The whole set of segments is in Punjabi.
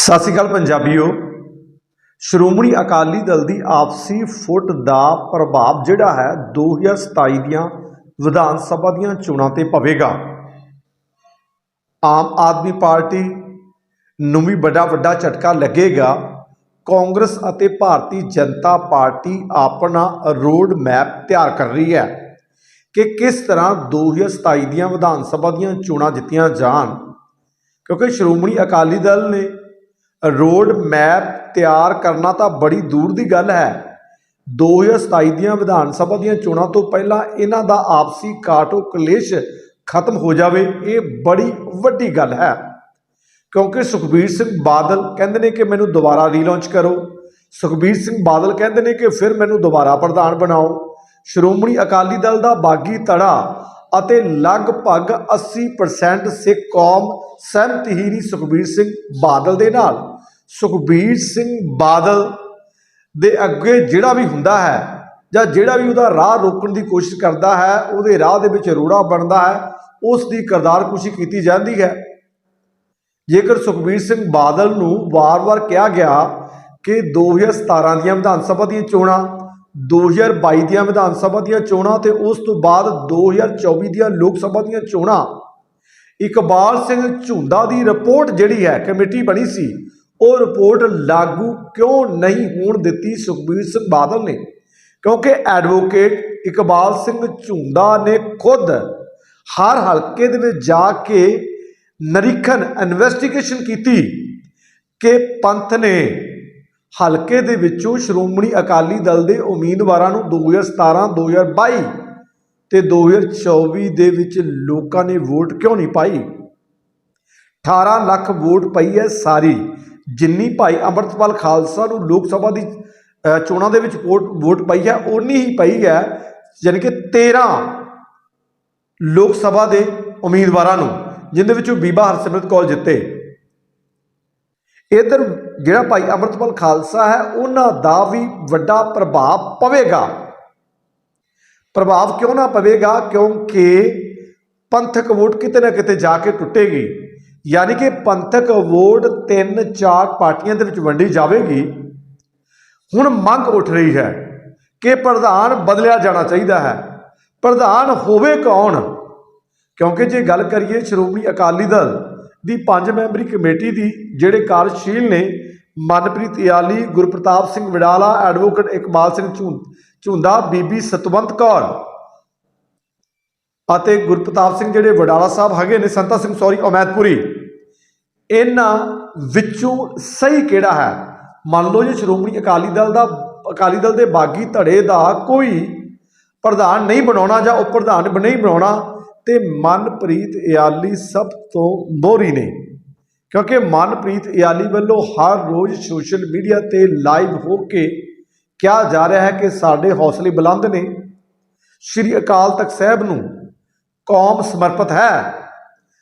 ਸਤਿ ਸ਼੍ਰੀ ਅਕਾਲ ਪੰਜਾਬੀਓ। ਸ਼੍ਰੋਮਣੀ ਅਕਾਲੀ ਦਲ ਦੀ ਆਪਸੀ ਫੁੱਟ ਦਾ ਪ੍ਰਭਾਵ ਜਿਹੜਾ ਹੈ 2027 ਦੀਆਂ ਵਿਧਾਨ ਸਭਾ ਦੀਆਂ ਚੋਣਾਂ ਤੇ ਪਵੇਗਾ। ਆਮ ਆਦਮੀ ਪਾਰਟੀ ਨੂੰ ਵੀ ਵੱਡਾ ਵੱਡਾ ਝਟਕਾ ਲੱਗੇਗਾ। ਕਾਂਗਰਸ ਅਤੇ ਭਾਰਤੀ ਜਨਤਾ ਪਾਰਟੀ ਆਪਣਾ ਰੋਡ ਮੈਪ ਤਿਆਰ ਕਰ ਰਹੀ ਹੈ ਕਿ ਕਿਸ ਤਰ੍ਹਾਂ 2027 ਦੀਆਂ ਵਿਧਾਨ ਸਭਾ ਦੀਆਂ ਚੋਣਾਂ ਜਿੱਤੀਆਂ ਜਾਣ। ਕਿਉਂਕਿ ਸ਼੍ਰੋਮਣੀ ਅਕਾਲੀ ਦਲ ਨੇ ਰੋਡ ਮੈਪ ਤਿਆਰ ਕਰਨਾ ਤਾਂ ਬੜੀ ਦੂਰ ਦੀ ਗੱਲ ਹੈ। 2027 ਦੀਆਂ ਵਿਧਾਨ ਸਭਾ ਦੀਆਂ ਚੋਣਾਂ ਤੋਂ ਪਹਿਲਾਂ ਇਹਨਾਂ ਦਾ ਆਪਸੀ ਕਾਟੋ ਕਲੇਸ਼ ਖਤਮ ਹੋ ਜਾਵੇ, ਇਹ ਬੜੀ ਵੱਡੀ ਗੱਲ ਹੈ। ਕਿਉਂਕਿ ਸੁਖਬੀਰ ਸਿੰਘ ਬਾਦਲ ਕਹਿੰਦੇ ਨੇ ਕਿ ਮੈਨੂੰ ਦੁਬਾਰਾ ਰੀਲਾਂਚ ਕਰੋ। ਸੁਖਬੀਰ ਸਿੰਘ ਬਾਦਲ ਕਹਿੰਦੇ ਨੇ ਕਿ ਫਿਰ ਮੈਨੂੰ ਦੁਬਾਰਾ ਪ੍ਰਧਾਨ ਬਣਾਓ। ਸ਼੍ਰੋਮਣੀ ਅਕਾਲੀ ਦਲ ਦਾ ਬਾਗੀ ਧੜਾ ਅਤੇ ਲਗਭਗ 80% ਸਿੱਖ ਕੌਮ ਸਹਿਮਤ ਹੀਰੀ ਸੁਖਬੀਰ ਸਿੰਘ ਬਾਦਲ ਦੇ ਨਾਲ। ਸੁਖਬੀਰ ਸਿੰਘ ਬਾਦਲ ਦੇ ਅੱਗੇ ਜਿਹੜਾ ਵੀ ਹੁੰਦਾ ਹੈ ਜਾਂ ਜਿਹੜਾ ਵੀ ਉਹਦਾ ਰਾਹ ਰੋਕਣ ਦੀ ਕੋਸ਼ਿਸ਼ ਕਰਦਾ ਹੈ, ਉਹਦੇ ਰਾਹ ਦੇ ਵਿੱਚ ਰੋੜਾ ਬਣਦਾ ਹੈ, ਉਸ ਦੀ ਕਰਤਾਰਕੁਸ਼ੀ ਕੀਤੀ ਜਾਂਦੀ ਹੈ। ਜੇਕਰ ਸੁਖਬੀਰ ਸਿੰਘ ਬਾਦਲ ਨੂੰ ਵਾਰ-ਵਾਰ ਕਿਹਾ ਗਿਆ ਕਿ 2017 ਦੀਆਂ ਵਿਧਾਨ ਸਭਾ ਦੀਆਂ ਚੋਣਾਂ 2022 ਦੀਆਂ ਵਿਧਾਨ ਸਭਾ ਦੀਆਂ ਚੋਣਾਂ ਤੇ ਉਸ ਤੋਂ ਬਾਅਦ 2024 ਦੀਆਂ ਲੋਕ ਸਭਾ ਦੀਆਂ ਚੋਣਾਂ। ਇਕਬਾਲ ਸਿੰਘ ਝੁੰਦਾ ਦੀ ਰਿਪੋਰਟ ਜਿਹੜੀ ਹੈ, ਕਮੇਟੀ ਬਣੀ ਸੀ, ਉਹ ਰਿਪੋਰਟ ਲਾਗੂ ਕਿਉਂ ਨਹੀਂ ਹੋਣ ਦਿੱਤੀ ਸੁਖਬੀਰ ਸਿੰਘ ਬਾਦਲ ਨੇ? ਕਿਉਂਕਿ ਐਡਵੋਕੇਟ ਇਕਬਾਲ ਸਿੰਘ ਝੁੰਦਾ ਨੇ ਖੁਦ ਹਰ ਹਲਕੇ ਦੇ ਵਿੱਚ ਜਾ ਕੇ ਨਿਰੀਖਣ ਇਨਵੈਸਟੀਗੇਸ਼ਨ ਕੀਤੀ ਕਿ ਪੰਥ ਨੇ ਹਲਕੇ ਦੇ ਵਿੱਚੋਂ ਸ਼੍ਰੋਮਣੀ ਅਕਾਲੀ ਦਲ ਦੇ ਉਮੀਦਵਾਰਾਂ ਨੂੰ 2017 2022 ਤੇ 2024 ਦੇ ਵਿੱਚ ਲੋਕਾਂ ਨੇ ਵੋਟ ਕਿਉਂ ਨਹੀਂ ਪਾਈ? 18 ਲੱਖ ਵੋਟ ਪਈ ਹੈ ਸਾਰੀ। ਜਿੰਨੀ ਭਾਈ ਅੰਮ੍ਰਿਤਪਾਲ ਖਾਲਸਾ ਨੂੰ ਲੋਕ ਸਭਾ ਦੀ ਚੋਣਾਂ ਦੇ ਵਿੱਚ ਵੋਟ ਵੋਟ ਪਈ ਹੈ ਉਨੀ ਹੀ ਪਈ ਹੈ, ਯਾਨੀ ਕਿ 13 ਲੋਕ ਸਭਾ ਦੇ ਉਮੀਦਵਾਰਾਂ ਨੂੰ, ਜਿੰਦੇ ਵਿੱਚੋਂ ਬੀਬਾ ਹਰਸਿਮਰਤ ਕੌਰ ਜਿੱਤੇ। ਇਧਰ ਜਿਹੜਾ ਭਾਈ ਅੰਮ੍ਰਿਤਪਾਲ ਖਾਲਸਾ ਹੈ, ਉਹਨਾਂ ਦਾ ਵੀ ਵੱਡਾ ਪ੍ਰਭਾਵ ਪਵੇਗਾ। ਪ੍ਰਭਾਵ ਕਿਉਂ ਨਾ ਪਵੇਗਾ? ਕਿਉਂਕਿ ਪੰਥਕ ਵੋਟ ਕਿਤੇ ਨਾ ਕਿਤੇ ਜਾ ਕੇ ਟੁੱਟੇਗੀ। ਯਾਨੀ ਕਿ ਪੰਥਕ ਵੋਟ ਤਿੰਨ ਚਾਰ ਪਾਰਟੀਆਂ ਦੇ ਵਿੱਚ ਵੰਡੀ ਜਾਵੇਗੀ। ਹੁਣ ਮੰਗ ਉੱਠ ਰਹੀ ਹੈ ਕਿ ਪ੍ਰਧਾਨ ਬਦਲਿਆ ਜਾਣਾ ਚਾਹੀਦਾ ਹੈ। ਪ੍ਰਧਾਨ ਹੋਵੇ ਕੌਣ? ਕਿਉਂਕਿ ਜੇ ਗੱਲ ਕਰੀਏ ਸ਼੍ਰੋਮਣੀ ਅਕਾਲੀ ਦਲ ਦੀ ਪੰਜ ਮੈਂਬਰੀ ਕਮੇਟੀ ਦੀ ਜਿਹੜੇ ਕਾਰਜਸ਼ੀਲ ਨੇ, ਮਨਪ੍ਰੀਤ ਇਆਲੀ ਗੁਰਪ੍ਰਤਾਪ ਸਿੰਘ ਵਡਾਲਾ, ਐਡਵੋਕੇਟ ਇਕਬਾਲ ਸਿੰਘ ਝੁੰ- ਝੁੰਦਾ, ਬੀਬੀ ਸਤਵੰਤ ਕੌਰ ਅਤੇ ਗੁਰਪ੍ਰਤਾਪ ਸਿੰਘ ਜਿਹੜੇ ਵਡਾਲਾ ਸਾਹਿਬ ਹੈਗੇ ਨੇ, ਸੰਤਾ ਸਿੰਘ ਸੌਰੀ ਉਮੈਦਪੁਰੀ ਇਹਨਾਂ ਵਿੱਚੋਂ ਸਹੀ ਕਿਹੜਾ ਹੈ? ਮੰਨ ਲਓ ਜੇ ਸ਼੍ਰੋਮਣੀ ਅਕਾਲੀ ਦਲ ਦਾ, ਅਕਾਲੀ ਦਲ ਦੇ ਬਾਗੀ ਧੜੇ ਦਾ ਕੋਈ ਪ੍ਰਧਾਨ ਨਹੀਂ ਬਣਾਉਣਾ ਜਾਂ ਉਪ ਪ੍ਰਧਾਨ ਨਹੀਂ ਬਣਾਉਣਾ ਤੇ ਮਨਪ੍ਰੀਤ ਇਆਲੀ ਸਭ ਤੋਂ ਮੋਹਰੀ ਨੇ। ਕਿਉਂਕਿ ਮਨਪ੍ਰੀਤ ਇਆਲੀ ਵੱਲੋਂ ਹਰ ਰੋਜ਼ ਸੋਸ਼ਲ ਮੀਡੀਆ ਤੇ ਲਾਈਵ ਹੋ ਕੇ ਕਿਹਾ ਜਾ ਰਿਹਾ ਹੈ ਕਿ ਸਾਡੇ ਹੌਸਲੇ ਬੁਲੰਦ ਨੇ। ਸ਼੍ਰੀ ਅਕਾਲ ਤਖਤ ਸਾਹਿਬ ਨੂੰ ਕੌਮ ਸਮਰਪਿਤ ਹੈ,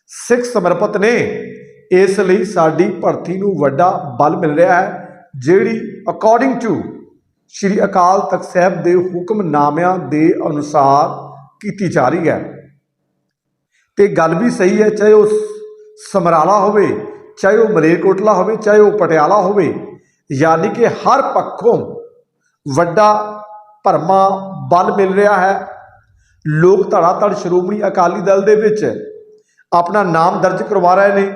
ਸਿੱਖ ਸਮਰਪਿਤ ਨੇ। ਇਸ ਲਈ ਸਾਡੀ ਭਰਤੀ ਨੂੰ ਵੱਡਾ ਬਲ ਮਿਲ ਰਿਹਾ ਹੈ, ਜਿਹੜੀ ਅਕੋਰਡਿੰਗ ਟੂ ਸ਼੍ਰੀ ਅਕਾਲ ਤਖਤ ਸਾਹਿਬ ਦੇ ਹੁਕਮਨਾਮਿਆਂ ਦੇ ਅਨੁਸਾਰ ਕੀਤੀ ਜਾ ਰਹੀ ਹੈ। ਤੇ ਗੱਲ ਵੀ ਸਹੀ ਹੈ, ਚਾਹੇ ਉਹ ਸਮਰਾਲਾ ਹੋਵੇ, ਚਾਹੇ ਉਹ ਮਲੇਰਕੋਟਲਾ ਹੋਵੇ, ਚਾਹੇ ਉਹ ਪਟਿਆਲਾ ਹੋਵੇ, ਯਾਨੀ ਕਿ ਹਰ ਪੱਖੋਂ ਵੱਡਾ ਭਰਮਾ ਬਲ ਮਿਲ ਰਿਹਾ ਹੈ। ਲੋਕ ਧੜਾ ਧੜ ਸ਼੍ਰੋਮਣੀ ਅਕਾਲੀ ਦਲ ਦੇ ਵਿੱਚ ਆਪਣਾ ਨਾਮ ਦਰਜ ਕਰਵਾ ਰਹੇ ਨੇ।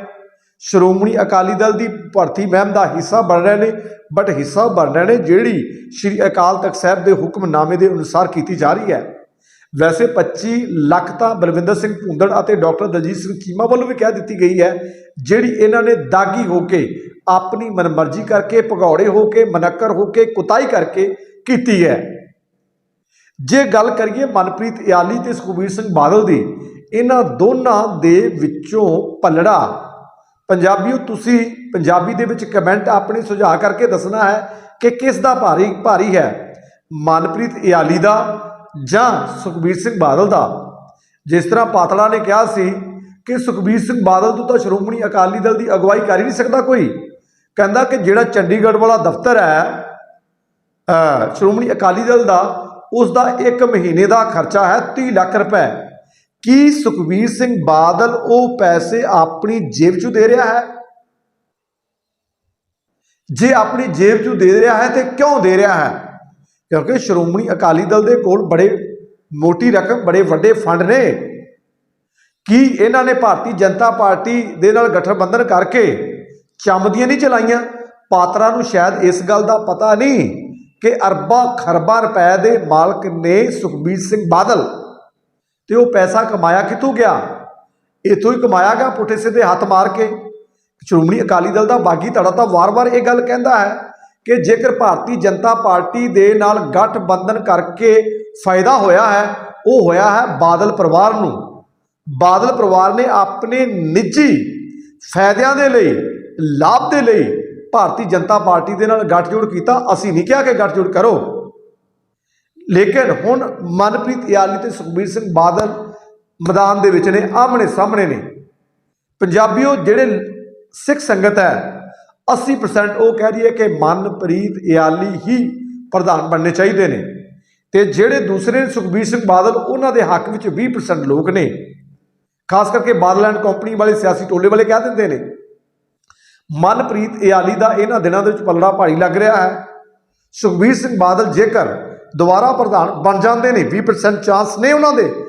ਸ਼੍ਰੋਮਣੀ ਅਕਾਲੀ ਦਲ ਦੀ ਭਰਤੀ ਮਹਿਮ ਦਾ ਹਿੱਸਾ ਬਣ ਰਹੇ ਨੇ ਬਟ ਹਿੱਸਾ ਬਣ ਰਹੇ ਨੇ ਜਿਹੜੀ ਸ਼੍ਰੀ ਅਕਾਲ ਤਖਤ ਸਾਹਿਬ ਦੇ ਹੁਕਮਨਾਮੇ ਦੇ ਅਨੁਸਾਰ ਕੀਤੀ ਜਾ ਰਹੀ ਹੈ। ਵੈਸੇ 25 ਲੱਖ ਤਾਂ ਬਲਵਿੰਦਰ ਸਿੰਘ ਭੁੰਦੜ ਅਤੇ ਡਾਕਟਰ ਦਲਜੀਤ ਸਿੰਘ ਚੀਮਾ ਵੱਲੋਂ ਵੀ ਕਹਿ ਦਿੱਤੀ ਗਈ ਹੈ, ਜਿਹੜੀ ਇਹਨਾਂ ਨੇ ਦਾਗੀ ਹੋ ਕੇ ਆਪਣੀ ਮਨਮਰਜ਼ੀ ਕਰਕੇ, ਭਗੌੜੇ ਹੋ ਕੇ, ਮਨੱਕਰ ਹੋ ਕੇ, ਕੁਤਾਈ ਕਰਕੇ ਕੀਤੀ ਹੈ। ਜੇ ਗੱਲ ਕਰੀਏ ਮਨਪ੍ਰੀਤ ਇਆਲੀ ਤੇ ਸੁਖਬੀਰ ਸਿੰਘ ਬਾਦਲ ਦੀ, ਇਹਨਾਂ ਦੋਨਾਂ ਦੇ ਵਿੱਚੋਂ ਪੱਲੜਾ ਪੰਜਾਬੀਓ ਤੁਸੀਂ ਪੰਜਾਬੀ ਦੇ ਵਿੱਚ ਕਮੈਂਟ ਆਪਣੇ ਸੁਝਾਅ ਕਰਕੇ ਦੱਸਣਾ ਹੈ ਕਿ ਕਿਸ ਦਾ ਭਾਰੀ ਭਾਰੀ ਹੈ? ਮਨਪ੍ਰੀਤ ਇਆਲੀ ਦਾ ਜਾਂ ਸੁਖਬੀਰ ਸਿੰਘ ਬਾਦਲ ਦਾ। ਜਿਸ ਤਰ੍ਹਾਂ ਪਾਤਲਾ ਨੇ ਕਿਹਾ ਸੀ ਕਿ ਸੁਖਬੀਰ ਸਿੰਘ ਬਾਦਲ ਤੋਂ ਤਾਂ ਸ਼੍ਰੋਮਣੀ ਅਕਾਲੀ ਦਲ ਦੀ ਅਗਵਾਈ ਕਰ ਹੀ ਨਹੀਂ ਸਕਦਾ ਕੋਈ। ਕਹਿੰਦਾ ਕਿ ਜਿਹੜਾ ਚੰਡੀਗੜ੍ਹ ਵਾਲਾ ਦਫ਼ਤਰ ਹੈ ਸ਼੍ਰੋਮਣੀ ਅਕਾਲੀ ਦਲ ਦਾ ਉਸ ਦਾ ਇੱਕ ਮਹੀਨੇ ਦਾ ਖਰਚਾ ਹੈ 30 ਲੱਖ ਰੁਪਏ। ਕੀ ਸੁਖਬੀਰ ਸਿੰਘ ਬਾਦਲ ਉਹ ਪੈਸੇ ਆਪਣੀ ਜੇਬ 'ਚੋਂ ਦੇ ਰਿਹਾ ਹੈ? ਜੇ ਆਪਣੀ ਜੇਬ 'ਚੋਂ ਦੇ ਰਿਹਾ ਹੈ ਤੇ ਕਿਉਂ ਦੇ ਰਿਹਾ ਹੈ? ਕਿਉਂਕਿ ਸ਼੍ਰੋਮਣੀ ਅਕਾਲੀ ਦਲ ਦੇ ਕੋਲ ਬੜੇ ਮੋਟੀ ਰਕਮ, ਬੜੇ ਵੱਡੇ ਫੰਡ ਨੇ। ਕੀ ਇਹਨਾਂ ਨੇ ਭਾਰਤੀ ਜਨਤਾ ਪਾਰਟੀ ਦੇ ਨਾਲ ਗਠਬੰਧਨ ਕਰਕੇ ਚਮਦੀਆਂ ਨਹੀਂ ਚਲਾਈਆਂ? ਪਾਤਰਾ ਨੂੰ ਸ਼ਾਇਦ ਇਸ ਗੱਲ ਦਾ ਪਤਾ ਨਹੀਂ ਕਿ ਅਰਬਾਂ ਖਰਬਾਂ ਰੁਪਏ ਦੇ ਮਾਲਕ ਨੇ ਸੁਖਬੀਰ ਸਿੰਘ ਬਾਦਲ। ਤੇ ਉਹ ਪੈਸਾ ਕਮਾਇਆ ਕਿੱਥੋਂ ਗਿਆ? ਇਥੋਂ ਹੀ ਕਮਾਇਆ ਗਿਆ, ਪੁੱਠੇ ਸਿੱਧੇ ਹੱਥ ਮਾਰ ਕੇ। ਸ਼੍ਰੋਮਣੀ ਅਕਾਲੀ ਦਲ ਦਾ ਬਾਗੀ ਧੜਾ ਤਾਂ ਵਾਰ-ਵਾਰ ਇਹ ਗੱਲ ਕਹਿੰਦਾ ਹੈ। ਕਿ ਜੇਕਰ ਭਾਰਤੀ ਜਨਤਾ ਪਾਰਟੀ ਦੇ ਨਾਲ ਗਠਬੰਧਨ ਕਰਕੇ ਫਾਇਦਾ ਹੋਇਆ ਹੈ, ਉਹ ਹੋਇਆ ਹੈ ਬਾਦਲ ਪਰਿਵਾਰ ਨੂੰ। ਬਾਦਲ ਪਰਿਵਾਰ ਨੇ ਆਪਣੇ ਨਿੱਜੀ ਫਾਇਦਿਆਂ ਦੇ ਲਈ, ਲਾਭ ਦੇ ਲਈ ਭਾਰਤੀ ਜਨਤਾ ਪਾਰਟੀ ਦੇ ਨਾਲ ਗੱਠਜੋੜ ਕੀਤਾ। ਅਸੀਂ ਨਹੀਂ ਕਿਹਾ ਕਿ ਗੱਠਜੋੜ ਕਰੋ। ਲੇਕਿਨ ਹੁਣ ਮਨਪ੍ਰੀਤ ਇਆਲੀ ਤੇ ਸੁਖਬੀਰ ਸਿੰਘ ਬਾਦਲ ਮੈਦਾਨ ਦੇ ਵਿੱਚ ਨੇ, ਆਹਮਣੇ ਸਾਹਮਣੇ ਨੇ। ਪੰਜਾਬੀਓ ਜਿਹੜੇ ਸਿੱਖ ਸੰਗਤ ਹੈ 80% ਉਹ ਕਹਿ ਰਹੀ ਹੈ ਕਿ ਮਨਪ੍ਰੀਤ ਇਆਲੀ ਹੀ ਪ੍ਰਧਾਨ ਬਣਨੇ ਚਾਹੀਦੇ ਨੇ। ਤੇ ਜਿਹੜੇ ਦੂਸਰੇ ਸੁਖਬੀਰ ਸਿੰਘ ਬਾਦਲ, ਉਹਨਾਂ ਦੇ ਹੱਕ ਵਿੱਚ 20% ਲੋਕ ਨੇ। ਖਾਸ ਕਰਕੇ ਬਾਦਲੈਂਡ ਕੰਪਨੀ ਵਾਲੇ ਸਿਆਸੀ ਟੋਲੇ ਵਾਲੇ ਕਹਿ ਦਿੰਦੇ ਨੇ। ਮਨਪ੍ਰੀਤ ਇਆਲੀ ਦਾ ਇਹਨਾਂ ਦਿਨਾਂ ਦੇ ਵਿੱਚ ਪਲੜਾ ਭਾਰੀ ਲੱਗ ਰਿਹਾ ਹੈ। ਸੁਖਬੀਰ ਸਿੰਘ ਬਾਦਲ ਜੇਕਰ ਦੁਬਾਰਾ ਪ੍ਰਧਾਨ ਬਣ ਜਾਂਦੇ ਨੇ 20% ਚਾਂਸ ਨੇ ਉਹਨਾਂ ਦੇ।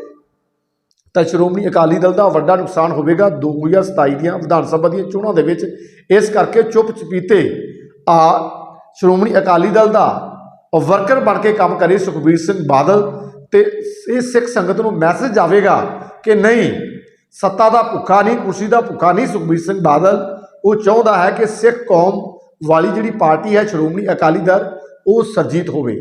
ਤਾਂ ਸ਼੍ਰੋਮਣੀ ਅਕਾਲੀ ਦਲ ਦਾ ਵੱਡਾ ਨੁਕਸਾਨ ਹੋਵੇਗਾ 2027 ਦੀਆਂ ਵਿਧਾਨ ਸਭਾ ਦੀਆਂ ਚੋਣਾਂ ਦੇ ਵਿੱਚ। ਇਸ ਕਰਕੇ ਚੁੱਪ ਚਪੀਤੇ ਆ ਸ਼੍ਰੋਮਣੀ ਅਕਾਲੀ ਦਲ ਦਾ ਵਰਕਰ ਬਣ ਕੇ ਕੰਮ ਕਰੇ ਸੁਖਬੀਰ ਸਿੰਘ ਬਾਦਲ ਤੇ ਇਹ ਸਿੱਖ ਸੰਗਤ ਨੂੰ ਮੈਸੇਜ ਜਾਵੇਗਾ ਕਿ ਨਹੀਂ, ਸੱਤਾ ਦਾ ਭੁੱਖਾ ਨਹੀਂ, ਕੁਰਸੀ ਦਾ ਭੁੱਖਾ ਨਹੀਂ ਸੁਖਬੀਰ ਸਿੰਘ ਬਾਦਲ। ਉਹ ਚਾਹੁੰਦਾ ਹੈ ਕਿ ਸਿੱਖ ਕੌਮ ਵਾਲੀ ਜਿਹੜੀ ਪਾਰਟੀ ਹੈ ਸ਼੍ਰੋਮਣੀ ਅਕਾਲੀ ਦਲ, ਉਹ ਸਰਜੀਤ ਹੋਵੇ।